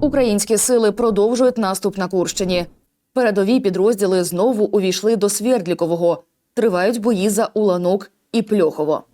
Українські сили продовжують наступ на Курщині. Передові підрозділи знову увійшли до Свердлікового. Тривають бої за Уланок і Пльохово.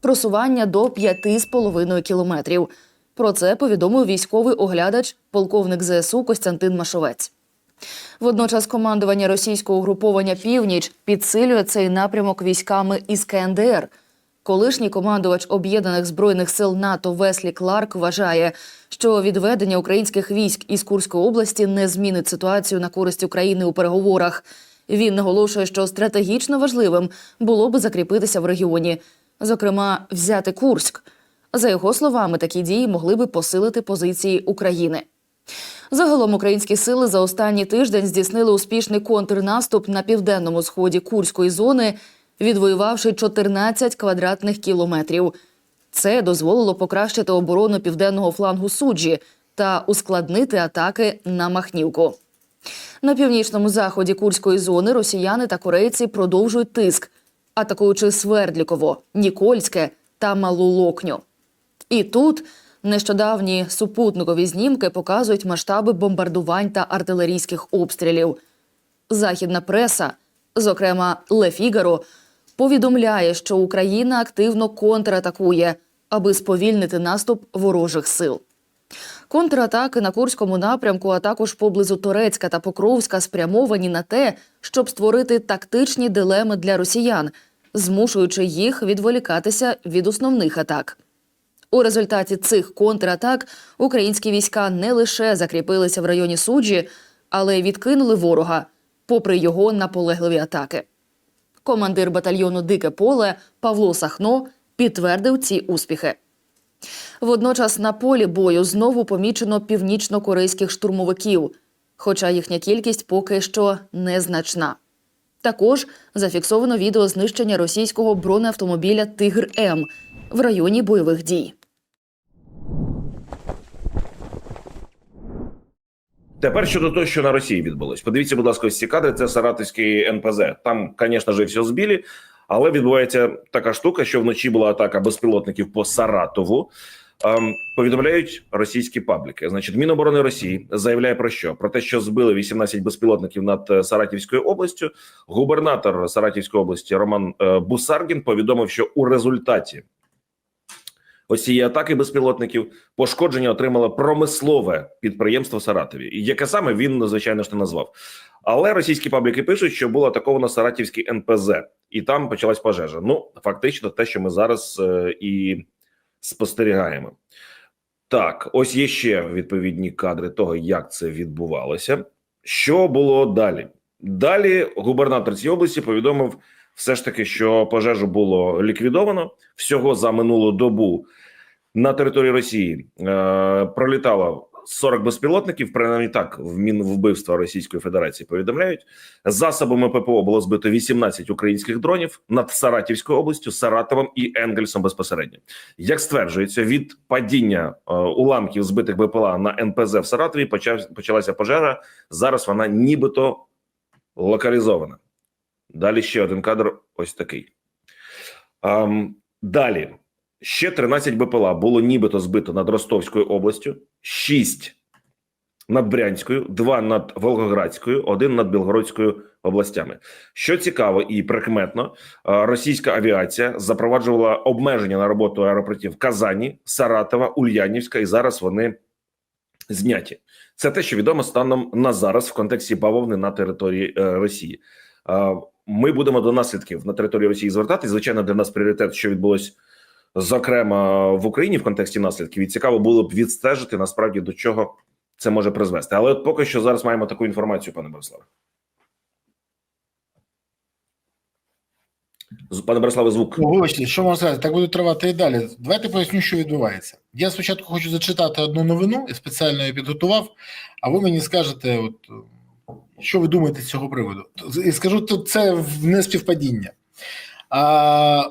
Просування до 5,5 кілометрів. Про це повідомив військовий оглядач, полковник ЗСУ Костянтин Машовець. Водночас командування російського угруповання Північ підсилює цей напрямок військами із КНДР. Колишній командувач об'єднаних збройних сил НАТО Веслі Кларк вважає, що відведення українських військ із Курської області не змінить ситуацію на користь України у переговорах. Він наголошує, що стратегічно важливим було би закріпитися в регіоні, зокрема, взяти Курськ. За його словами, такі дії могли би посилити позиції України. Загалом українські сили за останній тиждень здійснили успішний контрнаступ на південному сході Курської зони, відвоювавши 14 квадратних кілометрів. Це дозволило покращити оборону південного флангу суджі та ускладнити атаки на Махнівку. На північному заході Курської зони росіяни та корейці продовжують тиск, атакуючи Свердліково, Нікольське та Малу Локню. І тут нещодавні супутникові знімки показують масштаби бомбардувань та артилерійських обстрілів. Західна преса, зокрема Ле Фігаро, повідомляє, що Україна активно контратакує, аби сповільнити наступ ворожих сил. Контратаки на Курському напрямку, а також поблизу Торецька та Покровська спрямовані на те, щоб створити тактичні дилеми для росіян, змушуючи їх відволікатися від основних атак. У результаті цих контратак українські війська не лише закріпилися в районі суджі, але й відкинули ворога, попри його наполегливі атаки. Командир батальйону Дике поле Павло Сахно підтвердив ці успіхи. Водночас на полі бою знову помічено північно-корейських штурмовиків, хоча їхня кількість поки що незначна. Також зафіксовано відео знищення російського бронеавтомобіля Тигр М в районі бойових дій. Тепер щодо того, що на Росії відбулось. Подивіться, будь ласка, ось ці кадри. Це Саратовський НПЗ. Там, звісно ж, все збілі, але відбувається така штука, що вночі була атака безпілотників по Саратову. Ем, повідомляють російські пабліки. Значить, Міноборони Росії заявляє про що? Про те, що збили 18 безпілотників над е, Саратівською областю. Губернатор Саратівської області Роман е, Бусаргін повідомив, що у результаті ось цієї атаки безпілотників пошкодження отримало промислове підприємство в Саратові, яке саме він звичайно ж не назвав. Але російські пабліки пишуть, що було атаковано Саратівський НПЗ, і там почалась пожежа. Ну фактично, те, що ми зараз е, і спостерігаємо. Так, ось є ще відповідні кадри того, як це відбувалося. Що було далі? Далі губернатор цієї області повідомив все ж таки, що пожежу було ліквідовано всього за минулу добу на території Росії е, пролітало 40 безпілотників. Принаймні так в Мінвбивства Російської Федерації повідомляють. Засобами ППО було збито 18 українських дронів над Саратівською областю, Саратовом і Енгельсом безпосередньо. Як стверджується, від падіння е, уламків збитих БПЛА на НПЗ в Саратові почав, почалася пожежа. Зараз вона нібито локалізована. Далі ще один кадр. Ось такий. Ем, далі ще 13 БПЛА було нібито збито над Ростовською областю, 6 над Брянською, 2 над Волгоградською, 1 над Білгородською областями. Що цікаво і прикметно, російська авіація запроваджувала обмеження на роботу аеропортів Казані, Саратова, Ульянівська, і зараз вони зняті. Це те, що відомо станом на зараз в контексті бавовни на території е, Росії. Ми будемо до наслідків на території Росії звертатись. Звичайно, для нас пріоритет, що відбулось зокрема в Україні в контексті наслідків. І цікаво було б відстежити насправді до чого це може призвести. Але от поки що зараз маємо таку інформацію, пане Бориславе. Пане Бориславе, звук. Вибачте, що можна сказати, так буде тривати і далі. Давайте поясню, що відбувається. Я спочатку хочу зачитати одну новину і спеціально її підготував, а ви мені скажете, от що ви думаєте з цього приводу. Скажу, тут це не співпадіння. А,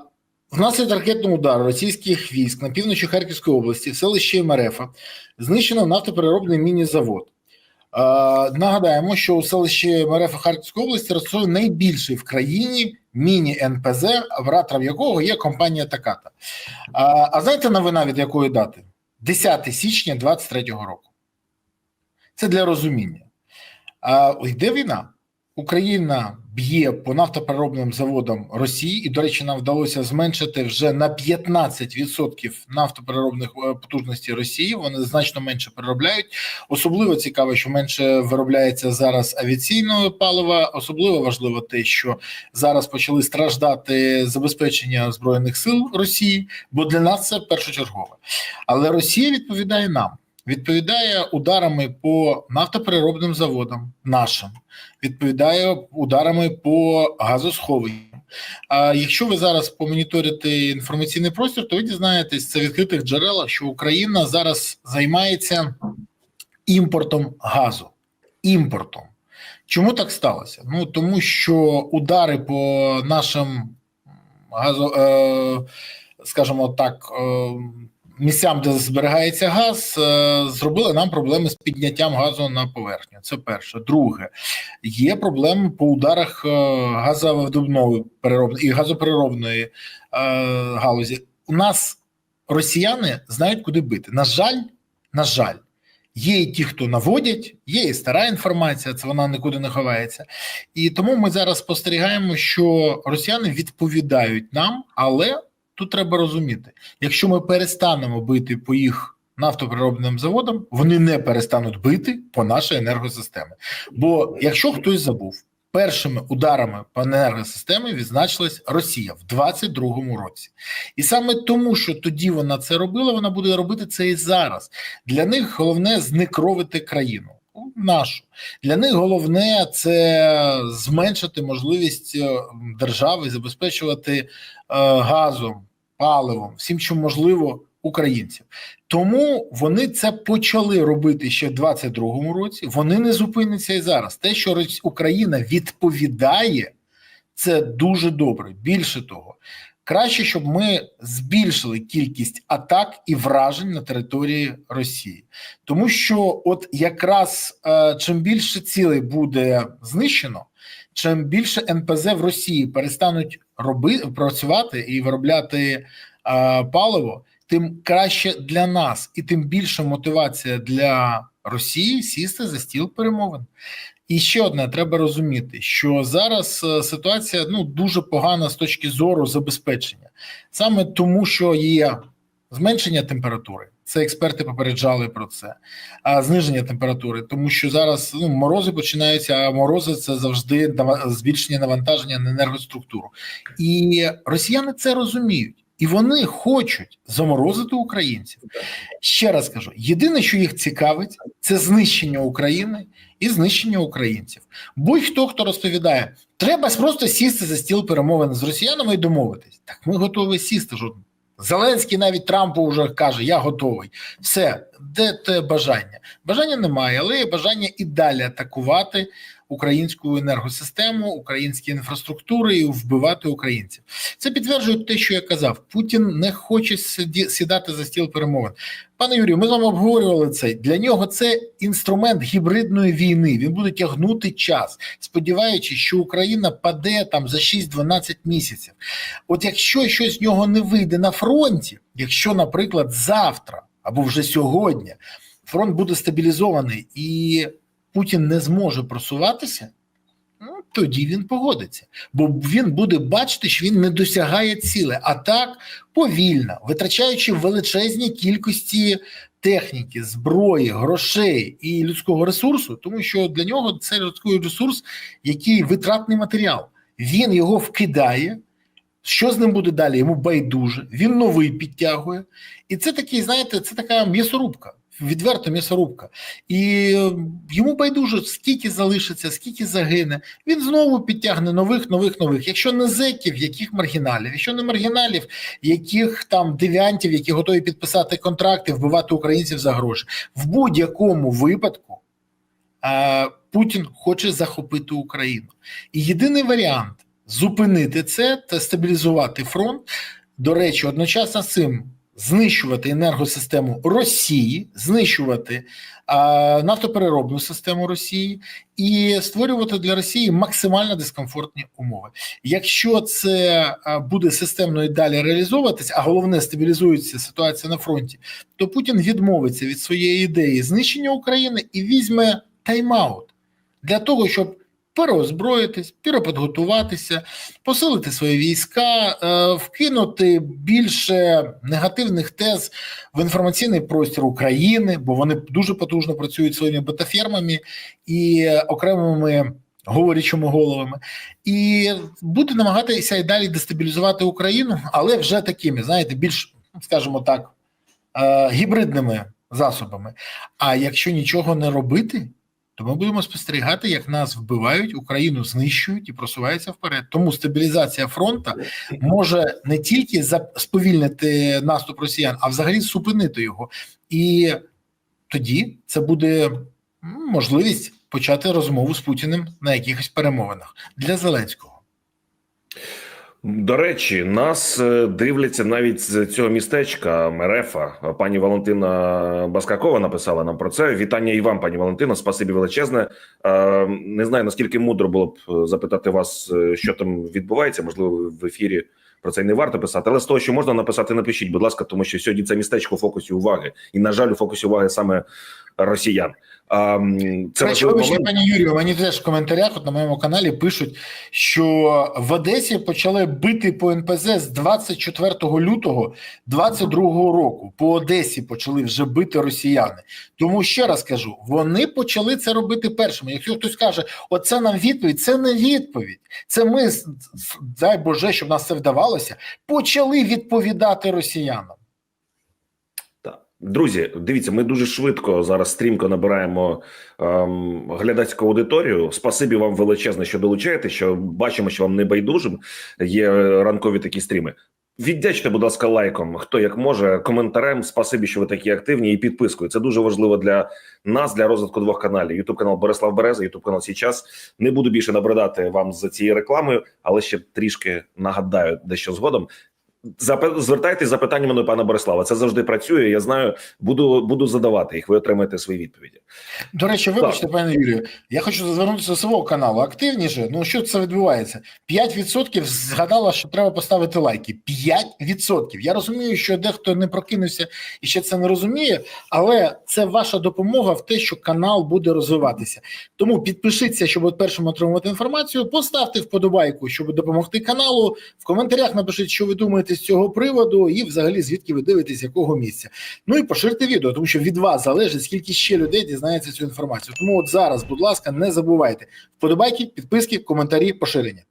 Внаслідок ракетного удару російських військ на півночі Харківської області, в селищі Мерефа, знищено нафтопереробний міні-завод. Нагадаємо, що у селищі Мерефа Харківської області розташований найбільший в країні міні-НПЗ, оператором якого є компанія Таката. А, а знаєте новина від якої дати? 10 січня 23-го року. Це для розуміння. Йде війна. Україна б'є по нафтопереробним заводам Росії, і, до речі, нам вдалося зменшити вже на 15% нафтопереробних е, потужностей Росії. Вони значно менше переробляють. Особливо цікаво, що менше виробляється зараз авіаційного палива. Особливо важливо те, що зараз почали страждати забезпечення збройних сил Росії, бо для нас це першочергове. Але Росія відповідає нам. Відповідає ударами по нафтопереробним заводам нашим, відповідає ударами по газосховищам. А якщо ви зараз помоніторите інформаційний простір, то ви дізнаєтесь це відкритих джерелах, що Україна зараз займається імпортом газу. Імпортом. Чому так сталося? Ну тому що удари по нашим газо, е, скажімо так, е, місцям, де зберігається газ, е, зробили нам проблеми з підняттям газу на поверхню. Це перше. Друге, є проблеми по ударах е, газовидобної і газопереробної е, галузі. У нас росіяни знають, куди бити. На жаль, на жаль. Є і ті, хто наводять, є і стара інформація, це вона нікуди не ховається. І тому ми зараз спостерігаємо, що росіяни відповідають нам, але тут треба розуміти: якщо ми перестанемо бити по їх нафтопереробним заводам, вони не перестануть бити по нашій енергосистемі. Бо якщо хтось забув, першими ударами по енергосистемі відзначилась Росія в 22-му році, і саме тому, що тоді вона це робила, вона буде робити це і зараз. Для них головне знекровити країну. Нашу для них головне це зменшити можливість е, держави забезпечувати е, газом, паливом, всім, що можливо, українців. Тому вони це почали робити ще в 22-му році. Вони не зупиняться і зараз. Те, що Україна відповідає, це дуже добре. Більше того, краще, щоб ми збільшили кількість атак і вражень на території Росії, тому що, от якраз е, чим більше цілей буде знищено, чим більше НПЗ в Росії перестануть роби, працювати і виробляти е, паливо, тим краще для нас, і тим більше мотивація для Росії сісти за стіл перемовин. І ще одне треба розуміти, що зараз е, ситуація ну дуже погана з точки зору забезпечення, саме тому, що є зменшення температури. Це експерти попереджали про це, а зниження температури, тому що зараз ну, морози починаються, а морози це завжди збільшення навантаження на енергоструктуру. І росіяни це розуміють, і вони хочуть заморозити українців. Ще раз кажу: єдине, що їх цікавить, це знищення України і знищення українців. Будь-хто, хто розповідає, треба просто сісти за стіл перемовин з росіянами і домовитись. Так ми готові сісти. жодно. Зеленський навіть Трампу вже каже: Я готовий. Все, де те бажання? Бажання немає, але є бажання і далі атакувати українську енергосистему, українські інфраструктури і вбивати українців. Це підтверджує те, що я казав. Путін не хоче сідати за стіл перемовин. Пане Юрію, ми з вами обговорювали це. Для нього це інструмент гібридної війни. Він буде тягнути час, сподіваючись, що Україна паде там за 6-12 місяців. От якщо щось з нього не вийде на фронті, якщо, наприклад, завтра або вже сьогодні фронт буде стабілізований і Путін не зможе просуватися, ну тоді він погодиться, бо він буде бачити, що він не досягає ціле, а так повільно, витрачаючи величезні кількості техніки, зброї, грошей і людського ресурсу, тому що для нього це людський ресурс, який витратний матеріал. Він його вкидає. Що з ним буде далі? Йому байдуже, він новий підтягує. І це такий, знаєте, це така м'ясорубка, відверта м'ясорубка. І е, йому байдуже, скільки залишиться, скільки загине. Він знову підтягне нових, нових, нових. Якщо не зеків, яких маргіналів, якщо не маргіналів, яких там девіантів, які готові підписати контракти, вбивати українців за гроші. В будь-якому випадку е, Путін хоче захопити Україну. І єдиний варіант зупинити це та стабілізувати фронт. До речі, одночасно з цим знищувати енергосистему Росії, знищувати а, нафтопереробну систему Росії і створювати для Росії максимально дискомфортні умови. Якщо це буде системно і далі реалізовуватись, а головне стабілізується ситуація на фронті, то Путін відмовиться від своєї ідеї знищення України і візьме тайм-аут для того, щоб переозброїтись, переподготуватися, посилити свої війська, е, вкинути більше негативних тез в інформаційний простір України, бо вони дуже потужно працюють своїми бетафермами і окремими говорячими головами, і буде намагатися і далі дестабілізувати Україну, але вже такими, знаєте, більш, скажімо так, е, гібридними засобами. А якщо нічого не робити, то ми будемо спостерігати, як нас вбивають, Україну знищують і просуваються вперед. Тому стабілізація фронту може не тільки сповільнити наступ росіян, а взагалі зупинити його. І тоді це буде можливість почати розмову з Путіним на якихось перемовинах для Зеленського. До речі, нас е, дивляться навіть з цього містечка Мерефа. Пані Валентина Баскакова написала нам про це. Вітання і вам, пані Валентина. Спасибі величезне. Е, Не знаю наскільки мудро було б е, запитати вас, що там відбувається. Можливо, в ефірі про це й не варто писати. Але з того, що можна написати, напишіть, будь ласка, тому що сьогодні це містечко у фокусі уваги, і на жаль, у фокусі уваги саме росіян. А, Це речі, момент. пані Юрію, мені теж в коментарях от на моєму каналі пишуть, що в Одесі почали бити по НПЗ з 24 лютого 22 року. По Одесі почали вже бити росіяни. Тому ще раз кажу, вони почали це робити першими. Якщо хтось каже, оце нам відповідь, це не відповідь. Це ми, дай Боже, щоб нас це вдавалося, почали відповідати росіянам. Друзі, дивіться, ми дуже швидко зараз стрімко набираємо ем, глядацьку аудиторію. Спасибі вам величезне, що долучаєте. Що бачимо, що вам не байдужим є ранкові такі стріми. Віддячте, будь ласка, лайком, хто як може, коментарем. Спасибі, що ви такі активні, і підпискою. Це дуже важливо для нас, для розвитку двох каналів. Ютуб канал Борислав Береза, Ютуб канал Січас. Не буду більше набридати вам за цією рекламою, але ще трішки нагадаю дещо згодом. Звертайтесь запитаннями до пана Борислава. Це завжди працює. Я знаю, буду буду задавати їх. Ви отримаєте свої відповіді. До речі, вибачте, пане Юрію, я хочу звернутися до свого каналу активніше. Ну що це відбувається? 5% згадала, що треба поставити лайки. 5%. Я розумію, що дехто не прокинувся і ще це не розуміє, але це ваша допомога в те, що канал буде розвиватися. Тому підпишіться, щоб першим отримувати інформацію. Поставте вподобайку, щоб допомогти каналу. В коментарях напишіть, що ви думаєте з цього приводу, і взагалі звідки ви дивитесь, якого місця. Ну і поширте відео, тому що від вас залежить, скільки ще людей дізнається цю інформацію. Тому от зараз, будь ласка, не забувайте вподобайки, підписки, коментарі, поширення.